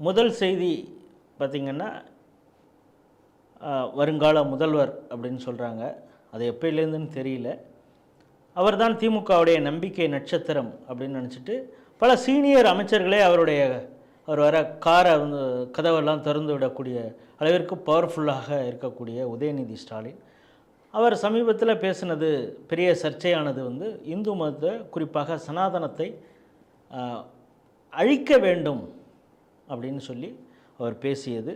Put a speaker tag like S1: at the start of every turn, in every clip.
S1: முதல் செய்தி பார்த்திங்கன்னா வருங்கால முதல்வர் அப்படின்னு சொல்கிறாங்க அது எப்போலேருந்துன்னு தெரியல. அவர்தான் திமுகவுடைய நம்பிக்கை நட்சத்திரம் அப்படின்னு நினச்சிட்டு பல சீனியர் அமைச்சர்களே அவருடைய அவர் வர காரை வந்து கதவெல்லாம் திறந்து விடக்கூடிய அளவிற்கு பவர்ஃபுல்லாக இருக்கக்கூடிய உதயநிதி ஸ்டாலின். அவர் சமீபத்தில் பேசினது பெரிய சர்ச்சையானது வந்து இந்து மதத்தை குறிப்பாக சனாதனத்தை அழிக்க வேண்டும் அப்படின்னு சொல்லி அவர் பேசியது.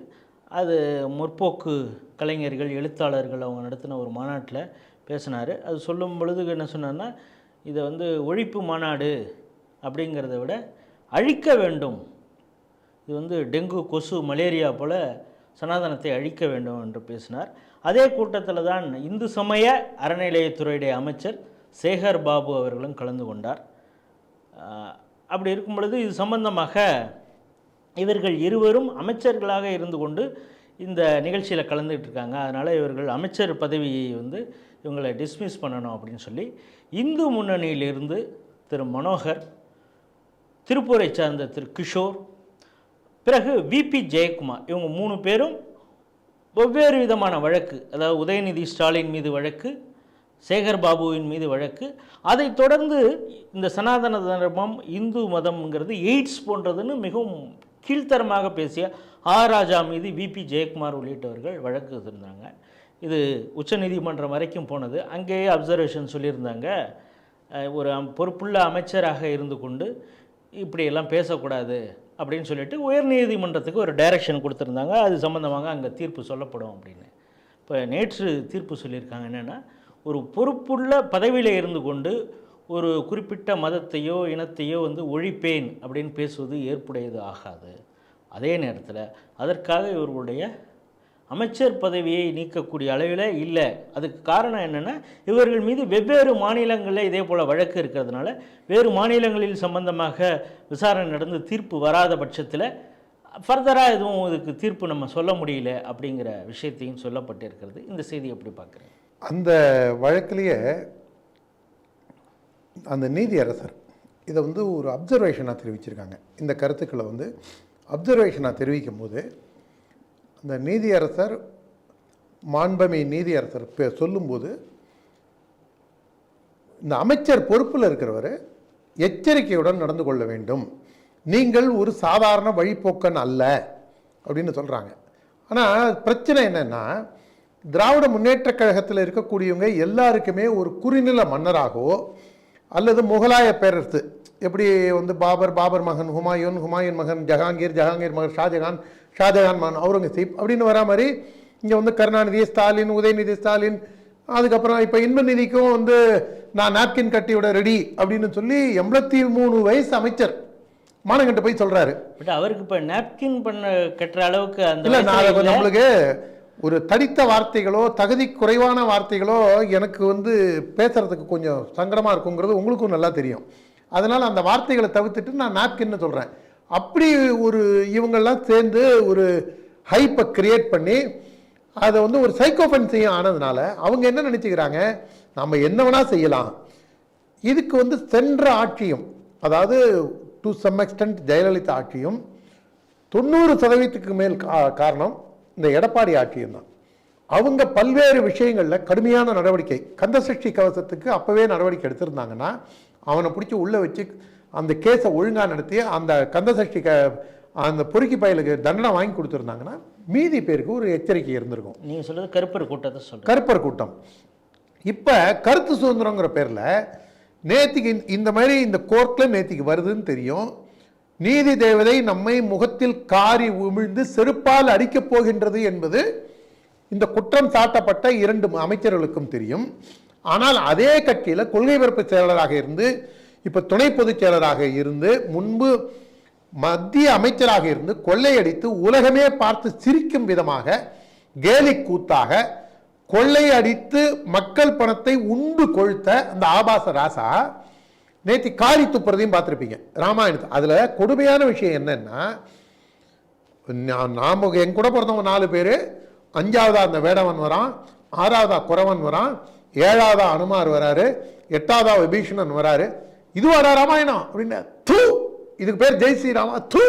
S1: அது முற்போக்கு கலைஞர்கள் எழுத்தாளர்கள் அவங்க நடத்தின ஒரு மாநாட்டில் பேசினார். அது சொல்லும் பொழுது என்ன சொன்னார்னா இதை வந்து ஒழிப்பு மாநாடு அப்படிங்கிறத விட அழிக்க வேண்டும். இது வந்து டெங்கு கொசு மலேரியா போல சனாதனத்தை அழிக்க வேண்டும் என்று பேசினார். அதே கூட்டத்தில் தான் இந்து சமய அறநிலையத்துறையுடைய அமைச்சர் சேகர் பாபு அவர்களும் கலந்து கொண்டார். அப்படி இருக்கும் பொழுது இது சம்பந்தமாக இவர்கள் இருவரும் அமைச்சர்களாக இருந்து கொண்டு இந்த நிகழ்ச்சியில் கலந்துக்கிட்டு இருக்காங்க. அதனால் இவர்கள் அமைச்சர் பதவியை வந்து இவங்களை டிஸ்மிஸ் பண்ணணும் அப்படின்னு சொல்லி இந்து முன்னணியிலிருந்து திரு மனோகர் திருப்பூரை சார்ந்த திரு கிஷோர் பிறகு விபி ஜெயக்குமார் இவங்க மூணு பேரும் வெவ்வேறு விதமான வழக்கு அதாவது உதயநிதி ஸ்டாலின் மீது வழக்கு சேகர் பாபுவின் மீது வழக்கு அதைத் தொடர்ந்து இந்த சனாதன தர்மம் இந்து மதம்ங்கிறது எய்ட்ஸ் போன்றதுன்னு மிகவும் கீழ்த்தரமாக பேசிய ஆர் ராஜா மீது விபி ஜெயக்குமார் உள்ளிட்டவர்கள் வழக்கு இருந்தாங்க இது உச்சநீதிமன்றம் வரைக்கும் போனது. அங்கேயே அப்சர்வேஷன் சொல்லியிருந்தாங்க. ஒரு பொறுப்புள்ள அமைச்சராக இருந்து கொண்டு இப்படியெல்லாம் பேசக்கூடாது அப்படின்னு சொல்லிட்டு உயர்நீதிமன்றத்துக்கு ஒரு டைரக்ஷன் கொடுத்துருந்தாங்க. அது சம்மந்தமாக அங்கே தீர்ப்பு சொல்லப்படும் அப்படின்னு. இப்போ நேற்று தீர்ப்பு சொல்லியிருக்காங்க. என்னென்னா ஒரு பொறுப்புள்ள பதவியில் இருந்து கொண்டு ஒரு குறிப்பிட்ட மதத்தையோ இனத்தையோ வந்து ஒழிப்பேன் அப்படின்னு பேசுவது ஏற்புடையது ஆகாது. அதே நேரத்தில் அதற்காக இவர்களுடைய அமைச்சர் பதவியை நீக்கக்கூடிய அளவில் இல்லை. அதுக்கு காரணம் என்னென்னா இவர்கள் மீது வெவ்வேறு மாநிலங்களில் இதே போல் வழக்கு இருக்கிறதுனால வேறு மாநிலங்களில் சம்பந்தமாக விசாரணை நடந்து தீர்ப்பு வராத பட்சத்தில் ஃபர்தராக எதுவும் இதுக்கு தீர்ப்பு நம்ம சொல்ல முடியல அப்படிங்கிற விஷயத்தையும் சொல்லப்பட்டிருக்கிறது. இந்த செய்தி எப்படி பார்க்குறேன்
S2: அந்த வழக்கிலேயே அந்த நீதியரசர் இதை வந்து ஒரு அப்சர்வேஷனாக தெரிவிச்சிருக்காங்க. இந்த கருத்துக்களை வந்து அப்சர்வேஷனாக தெரிவிக்கும் போது அந்த நீதியரசர் மாண்பமை நீதியரசர் பே- சொல்லும்போது இந்த அமைச்சர் பொறுப்பில் இருக்கிறவர் எச்சரிக்கையுடன் நடந்து கொள்ள வேண்டும். நீங்கள் ஒரு சாதாரண வழிப்போக்கன் அல்ல அப்படின்னு சொல்கிறாங்க ஆனால் பிரச்சனை என்னென்னா திராவிட முன்னேற்றக் கழகத்தில் இருக்கக்கூடியவங்க எல்லாருக்குமே ஒரு குறுநில மன்னராகவோ அல்லது முகலாய பேரரசு எப்படி வந்து பாபர் பாபர் மகன் ஹுமாயூன் ஹுமாயூன் மகன் ஜஹாங்கீர் ஜஹாங்கீர் மகன் ஷாஜகான் ஷாஜகான் மகன் அவுரங்கசீப் அப்படின்னு வரா மாதிரி இங்கே வந்து கருணாநிதி ஸ்டாலின் உதயநிதி ஸ்டாலின் அதுக்கப்புறம் இப்போ இன்பநிதிக்கும் வந்து நான் நாப்கின் கட்டியோட ரெடி அப்படின்னு சொல்லி எண்பத்தி மூணு வயசு அமைச்சர் மானங்கிட்ட போய் சொல்றாரு
S1: பட் அவருக்கு இப்போ நாப்கின் பண்ண கட்டுற அளவுக்கு அந்த
S2: இல்ல நான். நம்மளுக்கு ஒரு தடித்த வார்த்தைகளோ தகுதி குறைவான வார்த்தைகளோ எனக்கு வந்து பேசுறதுக்கு கொஞ்சம் சங்கடமாக இருக்குங்கிறது உங்களுக்கும் நல்லா தெரியும். அதனால் அந்த வார்த்தைகளை தவிர்த்துட்டு நான் நாப்கின்னு சொல்கிறேன் அப்படி ஒரு இவங்கெல்லாம் சேர்ந்து ஒரு ஹைப்பை கிரியேட் பண்ணி அதை வந்து ஒரு சைக்கோஃபென்சியும் ஆனதுனால அவங்க என்ன நினச்சிக்கிறாங்க? நம்ம என்ன வேணால் செய்யலாம். இதுக்கு வந்து சென்ற ஆட்சியும் அதாவது டு சம் எக்ஸ்டென்ட் ஜெயலலிதா ஆட்சியும் தொண்ணூறு சதவீதத்துக்கு மேல் கா- காரணம் இந்த எடப்பாடி ஆட்சியும் தான். அவங்க பல்வேறு விஷயங்களில் கடுமையான நடவடிக்கை. கந்தசஷ்டி கவசத்துக்கு அப்போவே நடவடிக்கை எடுத்திருந்தாங்கன்னா அவனை பிடிச்சி உள்ளே வச்சு அந்த கேஸை ஒழுங்காக நடத்தி அந்த கந்தசஷ்டி க அந்த பொறுக்கி பயலுக்கு தண்டனை வாங்கி கொடுத்துருந்தாங்கன்னா மீதி பேருக்கு ஒரு எச்சரிக்கை இருந்திருக்கும்.
S1: நீங்க சொல்றது கருப்பர் கூட்டத்தை சொல்றேன்
S2: கருப்பர் கூட்டம். இப்போ கருத்து சுதந்திரங்கிற பேரில் நேத்திக்கு இந்த- இந்த மாதிரி இந்த கோர்ட்டில் நேத்திக்கு வருதுன்னு தெரியும். நீதி தேவதை நம்மை முகத்தில் காரி உமிழ்ந்து செருப்பால் அடிக்கப் போகின்றது என்பது இந்த குற்றம் சாட்டப்பட்ட இரண்டு அமைச்சர்களுக்கும் தெரியும். ஆனால் அதே கட்சியில் கொள்கை பரப்பு செயலராக இருந்து இப்போ துணை பொதுச் செயலராக இருந்து முன்பு மத்திய அமைச்சராக இருந்து கொள்ளையடித்து உலகமே பார்த்து சிரிக்கும் விதமாக கேலி கூத்தாக கொள்ளையடித்து மக்கள் பணத்தை உண்டு கொழுத்த அந்த ஆபாச ராசா நேற்று காரி துப்புறதையும் பார்த்துருப்பீங்க. ராமாயணத்தை அதில் கொடுமையான விஷயம் என்னென்னா நாம் நாம என் கூட பிறந்தவங்க நாலு பேர் அஞ்சாவதா அந்த வேடவன் வரான் ஆறாவதா குறவன் வரான் ஏழாவதா அனுமார் வராரு எட்டாவதா விபீஷணன் வராரு. இதுவாடா ராமாயணம் அப்படின்னு தூ! இதுக்கு பேர் ஜெய் ஸ்ரீராமா தூ!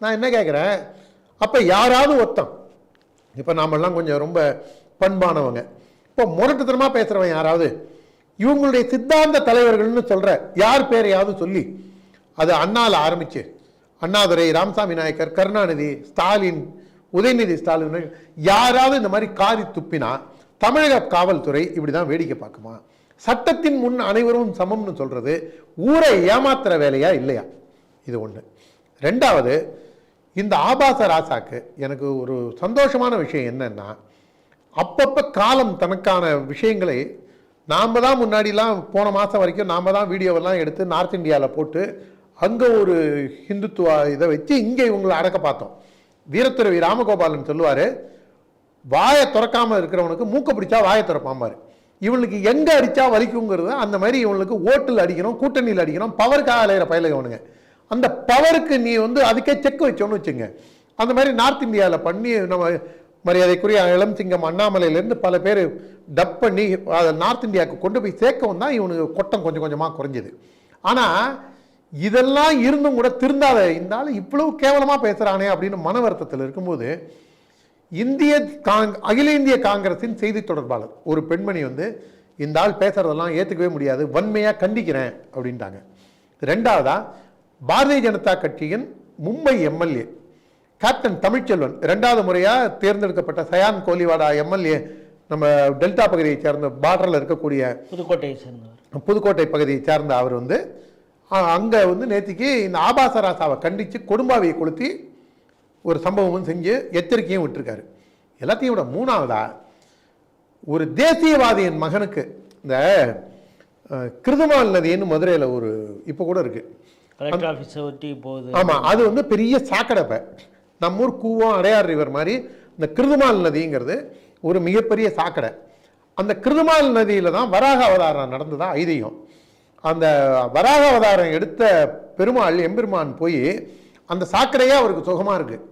S2: நான் என்ன கேட்குறேன் அப்போ யாராவது ஒருத்தன் இப்போ நாமெல்லாம் கொஞ்சம் ரொம்ப பண்பானவங்க இப்போ முரட்டுத்தனமாக பேசுகிறவன் யாராவது இவங்களுடைய சித்தாந்த தலைவர்கள்னு சொல்கிற யார் பேரையாவது சொல்லி அது அண்ணாவில் ஆரம்பிச்சு அண்ணாதுரை ராமசாமி நாயக்கர் கருணாநிதி ஸ்டாலின் உதயநிதி ஸ்டாலின் யாராவது இந்த மாதிரி காரி துப்பினா தமிழக காவல்துறை இப்படி தான் வேடிக்கை பார்க்குமா? சட்டத்தின் முன் அனைவரும் சமம்னு சொல்கிறது ஊரை ஏமாத்துற வேலையா இல்லையா? இது ஒன்று ரெண்டாவது இந்த ஆபாச ராசாக்கு எனக்கு ஒரு சந்தோஷமான விஷயம் என்னென்னா அப்பப்போ காலம் தனக்கான விஷயங்களை நாம் தான் முன்னாடிலாம் போன மாதம் வரைக்கும் நாம் தான் வீடியோவெல்லாம் எடுத்து நார்த் இந்தியாவில் போட்டு அங்கே ஒரு ஹிந்துத்துவ இதை வச்சு இங்கே இவங்களை அடக்க பார்த்தோம். வீரத்துறவி ராமகோபாலன் சொல்லுவார் வாயை திறக்காமல் இருக்கிறவனுக்கு மூக்க பிடிச்சா வாயை திறப்பாம்பார். இவனுக்கு எங்கே அடித்தா வலிக்குங்கிறது அந்த மாதிரி இவனுக்கு ஓட்டில் அடிக்கணும் கூட்டணியில் அடிக்கணும் பவருக்காக அலையிற பயிலகவனுங்க அந்த பவருக்கு நீ வந்து அதுக்கே செக் வச்சோன்னு வச்சுங்க. அந்த மாதிரி நார்த் இந்தியாவில் பண்ணி நம்ம மரியாதைக்குரிய இளம் சிங்கம் அண்ணாமலையிலேருந்து பல பேர் டப் பண்ணி அதை நார்த் இந்தியாவுக்கு கொண்டு போய் சேர்க்கவும் தான் இவனுக்கு கொட்டம் கொஞ்சம் கொஞ்சமாக குறைஞ்சது. ஆனால் இதெல்லாம் இருந்தும் கூட திருந்தாத இந்த ஆள் இவ்வளவு கேவலமாக பேசுகிறானே அப்படின்னு மன வருத்தத்தில் இருக்கும்போது இந்திய காங் அகில இந்திய காங்கிரஸின் செய்தி தொடர்பாளர் ஒரு பெண்மணி வந்து இந்த ஆள் பேசுகிறதெல்லாம் ஏற்றுக்கவே முடியாது வன்மையாக கண்டிக்கிறேன் அப்படின்ட்டாங்க. ரெண்டாவதாக பாரதிய ஜனதா கட்சியின் மும்பை எம்எல்ஏ கேப்டன் தமிழ்ச்செல்வன் ரெண்டாவது முறையாக தேர்ந்தெடுக்கப்பட்ட சயான் கோலிவாடா எம்எல்ஏ நம்ம டெல்டா பகுதியை சேர்ந்த பார்டரில் இருக்கக்கூடிய
S1: புதுக்கோட்டையை சேர்ந்தவர்.
S2: புதுக்கோட்டை பகுதியை சேர்ந்த அவர் வந்து அங்கே வந்து நேத்திக்கு இந்த ஆபாச ராசாவை கண்டித்து கொடும்பாவியை கொளுத்தி ஒரு சம்பவமும் செஞ்சு எச்சரிக்கையும் விட்டுருக்காரு. எல்லாத்தையும் விட மூணாவதா ஒரு தேசியவாதியின் மகனுக்கு இந்த கிருதுமால் நதின்னு மதுரையில் ஒரு இப்போ கூட இருக்கு.
S1: கலெக்டர் ஆஃபீஸை ஒட்டி போகுது.
S2: ஆமாம் அது வந்து பெரிய சாக்கடை இப்ப. நம்ம ஊர் கூவம் அடையார் ரிவர் மாதிரி இந்த கிருதுமால் நதிங்கிறது ஒரு மிகப்பெரிய சாக்கடை. அந்த கிருதுமால் நதியில் தான் வராக அவதாரம் நடந்ததா ஐதீகம். அந்த வராக அவதாரம் எடுத்த பெருமாள் எம்பெருமான் போய் அந்த சாக்கடையே அவருக்கு சுகமாக இருக்குது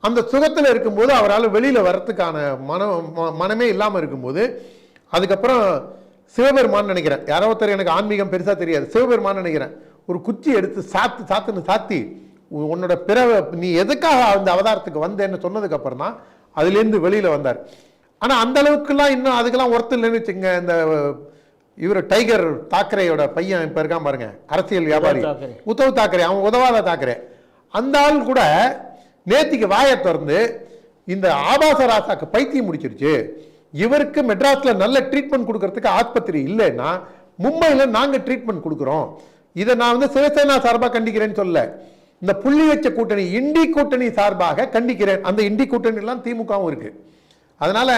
S2: அந்த சுகத்தில் இருக்கும்போது அவரால் வெளியில் வர்றதுக்கான மனம் ம- மனமே இல்லாமல் இருக்கும்போது அதுக்கப்புறம் சிவபெருமான் நினைக்கிறேன். யாரோ ஒருத்தர் எனக்கு ஆன்மீகம் பெருசாக தெரியாது. சிவபெருமான் நினைக்கிறேன். ஒரு குச்சி எடுத்து சாத்து சாத்துன்னு சாத்தி உன்னோட பிறவை நீ எதுக்காக அந்த அவதாரத்துக்கு வந்தேன்னு சொன்னதுக்கு அப்புறம் தான் அதுலேருந்து வெளியில் வந்தார். ஆனால் அந்த அளவுக்குலாம் இன்னும் அதுக்கெல்லாம் ஒருத்தர் இல்லைன்னு வச்சுங்க இந்த இவர் டைகர் தாக்கரேயோட பையன் இப்போ இருக்கான் பாருங்க அரசியல் வியாபாரி. உத்தவ் தாக்கரே. அவன் உதவாத தாக்கரே. அந்த ஆள் கூட நேத்திக்கு வாயை திறந்து இந்த ஆபாச ராசாக்கு பைத்தியம் முடிச்சிருச்சு. இவருக்கு மெட்ராஸ்ல நல்ல ட்ரீட்மெண்ட் கொடுக்கறதுக்கு ஆஸ்பத்திரி இல்லைன்னா மும்பையில நாங்க ட்ரீட்மெண்ட் கொடுக்குறோம். இதை நான் வந்து சிவசேனா சார்பாக கண்டிக்கிறேன்னு சொல்ல இந்த புள்ளி வச்ச கூட்டணி இண்டி கூட்டணி சார்பாக கண்டிக்கிறேன். அந்த இண்டி கூட்டணி எல்லாம் திமுகவும் இருக்கு. அதனால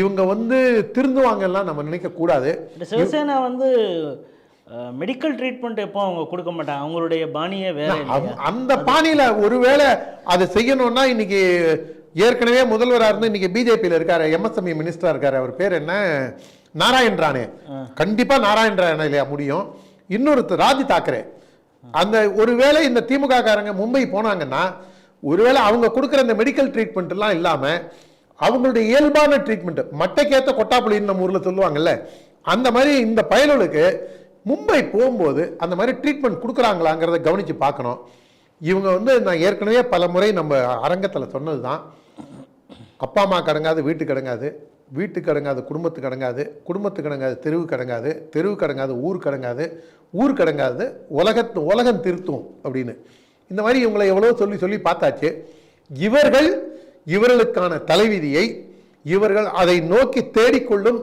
S2: இவங்க வந்து திருந்துவாங்கலாம் நம்ம நினைக்க கூடாது.
S1: சிவசேனா வந்து மெடிக்கல் ட்ரீட்மெண்ட் எப்போ அவங்க கொடுக்க மாட்டாங்க? அவங்களுடைய பாணியே வேற
S2: அந்த பாணியில ஒருவேளை அதை செய்யணும்னா இன்னைக்கு ஏற்கனவே முதல்வராக இருந்து இன்னைக்கு பிஜேபியில் இருக்காரு எம்எஸ்எம்இ மினிஸ்டரா இருக்காரு. அவர் பேர் என்ன? நாராயண் ராணே. கண்டிப்பா நாராயண் ராணே இல்லையா முடியும். இன்னொருத்தர் ராஜ் தாக்கரே. அந்த ஒருவேளை இந்த திமுக காரங்க மும்பை போனாங்கன்னா ஒருவேளை அவங்க கொடுக்குற இந்த மெடிக்கல் ட்ரீட்மெண்ட்லாம் இல்லாமல் அவங்களுடைய இயல்பான ட்ரீட்மெண்ட் மட்டைக்கேற்ற கொட்டாப்புளின்னு நம்ம ஊரில் சொல்லுவாங்கல்ல அந்த மாதிரி இந்த பயலுக்கு மும்பை போகும்போது அந்த மாதிரி ட்ரீட்மெண்ட் கொடுக்குறாங்களாங்கிறத கவனித்து பார்க்கணும். இவங்க வந்து நான் ஏற்கனவே பல முறை நம்ம அரங்கத்தில் சொன்னது தான் அப்பா அம்மா கடங்காது வீட்டு கடங்காது. வீட்டுக்கு கடங்காது குடும்பத்துக்கு கடங்காது குடும்பத்துக்கு கடங்காது தெருவுக்கு கிடங்காது தெருவுக்கு கடங்காது ஊர் கடங்காது ஊர் கடங்காது உலகத்து உலகம் திருத்தும் அப்படின்னு. இந்த மாதிரி இவங்களை எவ்வளோ சொல்லி சொல்லி பார்த்தாச்சு. இவர்கள் இவர்களுக்கான தலைவிதியை இவர்கள் அதை நோக்கி தேடிக்கொள்ளும்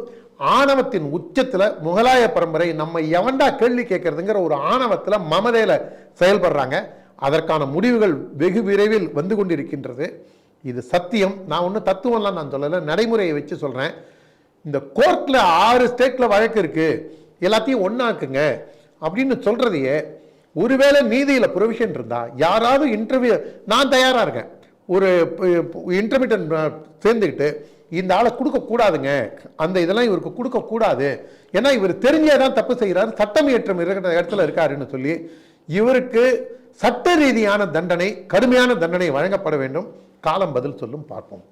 S2: ஆணவத்தின் உச்சத்தில் முகலாய பரம்பரை நம்ம எவன்டா கேள்வி கேட்கறதுங்கிற ஒரு ஆணவத்தில் மமதையில் செயல்படுறாங்க. அதற்கான முடிவுகள் வெகு விரைவில் வந்து கொண்டிருக்கின்றது. இது சத்தியம். நான் ஒன்றும் தத்துவம்லாம் நான் சொல்லலை நடைமுறையை வச்சு சொல்கிறேன் இந்த கோர்ட்டில் ஆறு ஸ்டேட்டில் வழக்கு இருக்குது எல்லாத்தையும் ஒன்றாக்குங்க அப்படின்னு சொல்கிறதையே ஒருவேளை நீதியில் ப்ரொவிஷன் இருந்தால் யாராவது இன்டர்வியூ நான் தயாராக இருக்கேன். ஒரு இன்டர்மீடியன் சேர்ந்துக்கிட்டு இந்த ஆளை கொடுக்கக்கூடாதுங்க அந்த இதெல்லாம் இவருக்கு கொடுக்கக்கூடாது ஏன்னா இவர் தெரிஞ்சே தான் தப்பு செய்கிறாரு சட்டம் ஏற்றம் இருக்கிற இடத்துல இருக்காருன்னு சொல்லி இவருக்கு சட்ட ரீதியான தண்டனை கடுமையான தண்டனை வழங்கப்பட வேண்டும். காலம் பதில் சொல்லும் பார்ப்போம்.